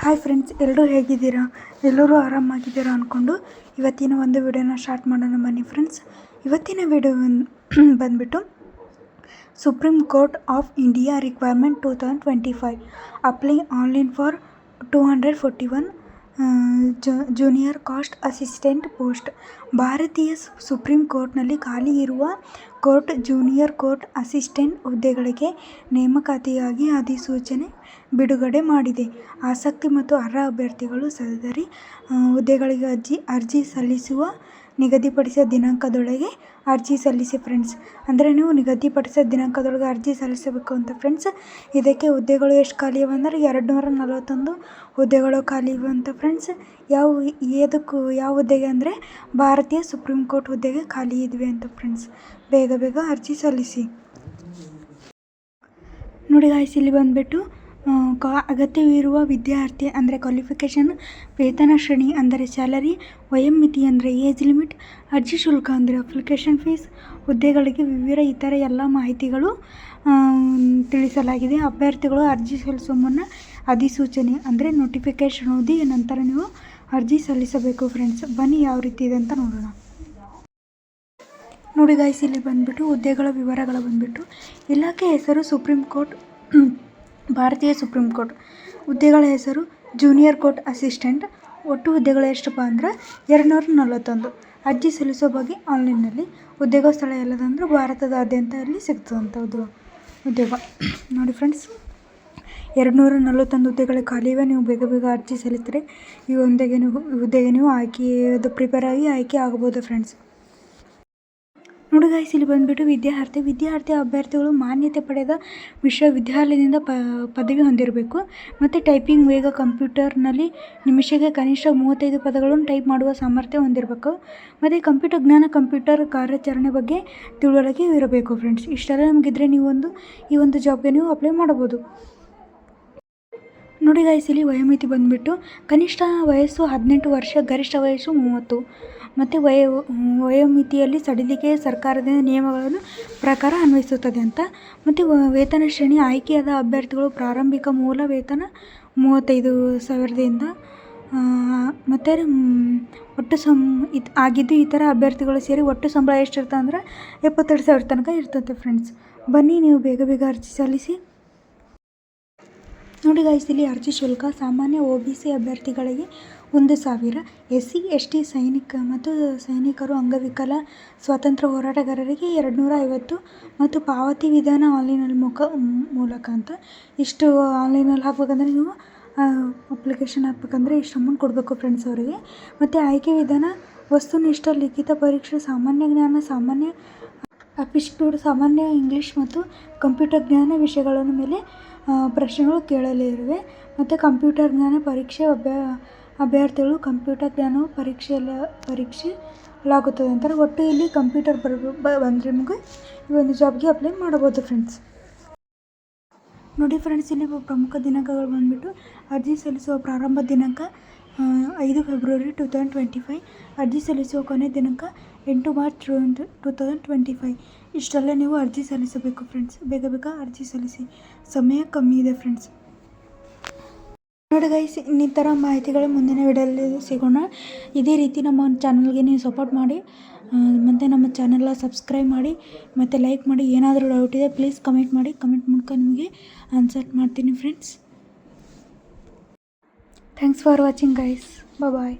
Hi friends ಎಲ್ಲರೂ ಹೇಗಿದ್ದೀರಾ? ಎಲ್ಲರೂ ಆರಾಮಾಗಿದ್ದೀರಾ ಅಂದ್ಕೊಂಡು ಇವತ್ತಿನ ಒಂದು ವಿಡಿಯೋನ ಸ್ಟಾರ್ಟ್ ಮಾಡೋಣ ಬನ್ನಿ ಫ್ರೆಂಡ್ಸ್ ಇವತ್ತಿನ ವಿಡಿಯೋ ಬಂದುಬಿಟ್ಟು supreme court of India requirement two thousand twenty five apply online for two hundred forty one junior court assistant post. ಭಾರತೀಯ ಸುಪ್ರೀಂ ಕೋರ್ಟ್ನಲ್ಲಿ ಖಾಲಿ ಇರುವ ಕೋರ್ಟ್, ಜೂನಿಯರ್ ಕೋರ್ಟ್ ಅಸಿಸ್ಟೆಂಟ್ ಹುದ್ದೆಗಳಿಗೆ ನೇಮಕಾತಿಗಾಗಿ ಅಧಿಸೂಚನೆ ಬಿಡುಗಡೆ ಮಾಡಿದೆ. ಆಸಕ್ತಿ ಮತ್ತು ಅರ್ಹ ಅಭ್ಯರ್ಥಿಗಳು ಸದರಿ ಹುದ್ದೆಗಳಿಗೆ ಅರ್ಜಿ ಅರ್ಜಿ ಸಲ್ಲಿಸುವ ನಿಗದಿಪಡಿಸಿದ ದಿನಾಂಕದೊಳಗೆ ಅರ್ಜಿ ಸಲ್ಲಿಸಿ ಫ್ರೆಂಡ್ಸ್ ಅಂದರೆ ನೀವು ನಿಗದಿಪಡಿಸಿದ ದಿನಾಂಕದೊಳಗೆ ಅರ್ಜಿ ಸಲ್ಲಿಸಬೇಕು ಅಂತ ಫ್ರೆಂಡ್ಸ್ ಇದಕ್ಕೆ ಹುದ್ದೆಗಳು ಎಷ್ಟು ಖಾಲಿ ಇವೆ ಅಂದರೆ ಎರಡು ನೂರ ನಲವತ್ತೊಂದು ಹುದ್ದೆಗಳು ಖಾಲಿ ಇವೆ ಅಂತ ಫ್ರೆಂಡ್ಸ್ ಯಾವ ಏದಕ್ಕೂ ಯಾವ ಹುದ್ದೆಗೆ ಅಂದರೆ ಭಾರತೀಯ ಸುಪ್ರೀಂ ಕೋರ್ಟ್ ಹುದ್ದೆಗೆ ಖಾಲಿ ಇದ್ವಿ ಅಂತ ಫ್ರೆಂಡ್ಸ್ ಬೇಗ ಬೇಗ ಅರ್ಜಿ ಸಲ್ಲಿಸಿ. ನೋಡಿ ಗಾಯ್ಸ್ ಇಲ್ಲಿ ಬಂದುಬಿಟ್ಟು ಕಾ, ಅಗತ್ಯವಿರುವ ವಿದ್ಯಾರ್ಥಿ ಅಂದರೆ ಕ್ವಾಲಿಫಿಕೇಷನ್ ವೇತನ ಶ್ರೇಣಿ ಅಂದರೆ ಸ್ಯಾಲರಿ ವಯೋಮಿತಿ ಅಂದರೆ ಏಜ್ ಲಿಮಿಟ್ ಅರ್ಜಿ ಶುಲ್ಕ ಅಂದರೆ ಅಪ್ಲಿಕೇಶನ್ ಫೀಸ್ ಹುದ್ದೆಗಳಿಗೆ ವಿವಿಧ ಇತರ ಎಲ್ಲ ಮಾಹಿತಿಗಳು ತಿಳಿಸಲಾಗಿದೆ. ಅಭ್ಯರ್ಥಿಗಳು ಅರ್ಜಿ ಸಲ್ಲಿಸುವ ಮುನ್ನ ಅಧಿಸೂಚನೆ ಅಂದರೆ ನೋಟಿಫಿಕೇಶನ್ ಓದಿ ನಂತರ ನೀವು ಅರ್ಜಿ ಸಲ್ಲಿಸಬೇಕು ಫ್ರೆಂಡ್ಸ್ ಬನ್ನಿ ಯಾವ ರೀತಿ ಇದೆ ಅಂತ ನೋಡೋಣ. ನೋಡಿ ಗಾಯ್ಸ್ ಇಲ್ಲಿ ಬಂದುಬಿಟ್ಟು ಹುದ್ದೆಗಳ ವಿವರಗಳು ಬಂದುಬಿಟ್ಟು. ಇಲಾಖೆ ಹೆಸರು ಸುಪ್ರೀಂ ಕೋರ್ಟ್ ಭಾರತೀಯ ಸುಪ್ರೀಂ ಕೋರ್ಟ್. ಹುದ್ದೆಗಳ ಹೆಸರು ಜೂನಿಯರ್ ಕೋರ್ಟ್ ಅಸಿಸ್ಟೆಂಟ್, ಒಟ್ಟು ಹುದ್ದೆಗಳು ಎಷ್ಟಪ್ಪ ಅಂದ್ರೆ ಎರಡುನೂರ ನಲವತ್ತೊಂದು ಅರ್ಜಿ ಸಲ್ಲಿಸೋ ಬಗ್ಗೆ ಆನ್ಲೈನಲ್ಲಿ ಉದ್ಯೋಗ ಸ್ಥಳ ಎಲ್ಲದಂದ್ರೆ ಭಾರತದಾದ್ಯಂತ ಅಲ್ಲಿ ಸಿಗ್ತದಂಥದ್ದು ಉದ್ಯೋಗ ನೋಡಿ ಫ್ರೆಂಡ್ಸ್ ಎರಡುನೂರ ನಲವತ್ತೊಂದು ಹುದ್ದೆಗಳು ಖಾಲಿ ನೀವು ಬೇಗ ಬೇಗ ಅರ್ಜಿ ಸಲ್ಲಿಸಿದ್ರೆ ಈ ಹುದ್ದೆಗೆ ನೀವು ಹುದ್ದೆಗೆ ನೀವು ಆಯ್ಕೆ ಪ್ರಿಪೇರ್ ಆಗಿ ಆಯ್ಕೆ ಆಗ್ಬೋದು ಫ್ರೆಂಡ್ಸ್. ನೋಡಿ ಗಾಯ್ಸ್ ಇಲ್ಲಿ ಬಂದುಬಿಟ್ಟು ವಿದ್ಯಾರ್ಥಿ ವಿದ್ಯಾರ್ಥಿ ಅಭ್ಯರ್ಥಿಗಳು ಮಾನ್ಯತೆ ಪಡೆದ ವಿಶ್ವವಿದ್ಯಾಲಯದಿಂದ ಪ, ಪದವಿ ಹೊಂದಿರಬೇಕು. ಮತ್ತು ಟೈಪಿಂಗ್ ವೇಗ ಕಂಪ್ಯೂಟರ್ನಲ್ಲಿ ನಿಮಿಷಕ್ಕೆ ಕನಿಷ್ಠ ಮೂವತ್ತೈದು ಪದಗಳನ್ನು ಟೈಪ್ ಮಾಡುವ ಸಾಮರ್ಥ್ಯ ಹೊಂದಿರಬೇಕು. ಮತ್ತು ಕಂಪ್ಯೂಟರ್ ಜ್ಞಾನ, ಕಂಪ್ಯೂಟರ್ ಕಾರ್ಯಾಚರಣೆ ಬಗ್ಗೆ ತಿಳುವಳಿಕೆ ಇರಬೇಕು ಫ್ರೆಂಡ್ಸ್ ಇಷ್ಟೆಲ್ಲ ನಮಗಿದ್ರೆ ನೀವೊಂದು, ಈ ಒಂದು ಜಾಬ್ಗೆ ನೀವು ಅಪ್ಲೈ ಮಾಡ್ಬೋದು ನೋಡಿ ಗಾಯ್ಸ್ ಇಲ್ಲಿ ವಯೋಮಿತಿ ಬಂದುಬಿಟ್ಟು ಕನಿಷ್ಠ ವಯಸ್ಸು ಹದಿನೆಂಟು ವರ್ಷ, ಗರಿಷ್ಠ ವಯಸ್ಸು ಮೂವತ್ತು. ಮತ್ತು ವಯೋ, ವಯೋಮಿತಿಯಲ್ಲಿ ಸಡಿಲಿಕೆ ಸರ್ಕಾರದ ನಿಯಮಗಳನ್ನು ಪ್ರಕಾರ ಅನ್ವಯಿಸುತ್ತದೆ ಅಂತ. ಮತ್ತು ವೇತನ ಶ್ರೇಣಿ ಆಯ್ಕೆಯಾದ ಅಭ್ಯರ್ಥಿಗಳು ಪ್ರಾರಂಭಿಕ ಮೂಲ ವೇತನ ಮೂವತ್ತೈದು ಸಾವಿರದಿಂದ ಮತ್ತು ಒಟ್ಟು ಸಂ, ಇದು, ಆಗಿದ್ದು ಇತರ ಅಭ್ಯರ್ಥಿಗಳು ಸೇರಿ ಒಟ್ಟು ಸಂಬಳ ಎಷ್ಟಿರ್ತಂದ್ರೆ ಎಪ್ಪತ್ತೆರಡು ಸಾವಿರ ತನಕ ಇರ್ತದೆ ಫ್ರೆಂಡ್ಸ್ ಬನ್ನಿ ನೀವು ಬೇಗ ಬೇಗ ಅರ್ಜಿ ಸಲ್ಲಿಸಿ. ನೋಡಿ ಗಾಯ್ಸ್ ಇಲ್ಲಿ ಅರ್ಜಿ ಶುಲ್ಕ, ಸಾಮಾನ್ಯ ಒ ಬಿ ಸಿ ಅಭ್ಯರ್ಥಿಗಳಿಗೆ ಒಂದು ಸಾವಿರ ಎಸ್ ಸಿ ಎಸ್ ಟಿ ಸೈನಿಕ ಮತ್ತು ಸೈನಿಕರು, ಅಂಗವಿಕಲ, ಸ್ವಾತಂತ್ರ್ಯ ಹೋರಾಟಗಾರರಿಗೆ ಎರಡು ನೂರ ಐವತ್ತು ಮತ್ತು ಪಾವತಿ ವಿಧಾನ ಆನ್ಲೈನಲ್ಲಿ ಮುಖ, ಮೂಲಕ ಅಂತ. ಇಷ್ಟು ಆನ್ಲೈನಲ್ಲಿ ಹಾಕ್ಬೇಕಂದ್ರೆ ನೀವು ಅಪ್ಲಿಕೇಶನ್ ಹಾಕ್ಬೇಕಂದ್ರೆ ಇಷ್ಟು ಅಮೌಂಟ್ ಕೊಡಬೇಕು ಫ್ರೆಂಡ್ಸ್ ಅವರಿಗೆ. ಮತ್ತು ಆಯ್ಕೆ ವಿಧಾನ, ವಸ್ತುನಿಷ್ಠ ಲಿಖಿತ ಪರೀಕ್ಷೆ, ಸಾಮಾನ್ಯ ಜ್ಞಾನ, ಸಾಮಾನ್ಯ ಅಪಿಸ್ಟೂಡ್ ಸಾಮಾನ್ಯ ಇಂಗ್ಲೀಷ್ ಮತ್ತು ಕಂಪ್ಯೂಟರ್ ಜ್ಞಾನ ವಿಷಯಗಳನ್ನು ಮೇಲೆ ಪ್ರಶ್ನೆಗಳು ಕೇಳಲಿರುವೆ ಮತ್ತು ಕಂಪ್ಯೂಟರ್ ಜ್ಞಾನ ಪರೀಕ್ಷೆ ಅಭ್ಯ, ಅಭ್ಯರ್ಥಿಗಳು ಕಂಪ್ಯೂಟರ್ ಜ್ಞಾನವು ಪರೀಕ್ಷೆಯಲ್ಲಿ ಪರೀಕ್ಷೆಲಾಗುತ್ತದೆ ಅಂತಾರೆ. ಒಟ್ಟು ಇಲ್ಲಿ ಕಂಪ್ಯೂಟರ್ ಬರ್ ಬಂದರೆ ನಿಮಗೆ ಈ ಒಂದು ಜಾಬ್ಗೆ ಅಪ್ಲೈ ಮಾಡ್ಬೋದು ಫ್ರೆಂಡ್ಸ್ ನೋಡಿ ಫ್ರೆಂಡ್ಸ್ ಇಲ್ಲಿ ಪ್ರಮುಖ ದಿನಾಂಕಗಳು ಬಂದುಬಿಟ್ಟು ಅರ್ಜಿ ಸಲ್ಲಿಸುವ ಪ್ರಾರಂಭ ದಿನಾಂಕ ಐದು February two thousand twenty five ಅರ್ಜಿ ಸಲ್ಲಿಸುವ ಕೊನೆ ದಿನಾಂಕ ಎಂಟು March two thousand twenty five ಇಷ್ಟೆಲ್ಲ ನೀವು ಅರ್ಜಿ ಸಲ್ಲಿಸಬೇಕು ಫ್ರೆಂಡ್ಸ್ ಬೇಗ ಬೇಗ ಅರ್ಜಿ ಸಲ್ಲಿಸಿ. ಸಮಯ ಕಮ್ಮಿ ಇದೆ ಫ್ರೆಂಡ್ಸ್ ನೋಡಿ ಗೈಸ್ ಇನ್ನಿತರ ಮಾಹಿತಿಗಳು ಮುಂದಿನ ವಿಡಿಯೋದಲ್ಲಿ ಸಿಗೋಣ. ಇದೇ ರೀತಿ ನಮ್ಮ ಚಾನಲ್ಗೆ ನೀವು ಸಪೋರ್ಟ್ ಮಾಡಿ. ಮತ್ತು ನಮ್ಮ ಚಾನಲ್ನ ಸಬ್ಸ್ಕ್ರೈಬ್ ಮಾಡಿ. ಮತ್ತು ಲೈಕ್ ಮಾಡಿ. ಏನಾದರೂ ಡೌಟ್ ಇದೆ ಪ್ಲೀಸ್ ಕಮೆಂಟ್ ಮಾಡಿ. ಕಮೆಂಟ್ ಮೂಲಕ ನಿಮಗೆ ಆನ್ಸರ್ ಮಾಡ್ತೀನಿ friends thanks for watching guys bye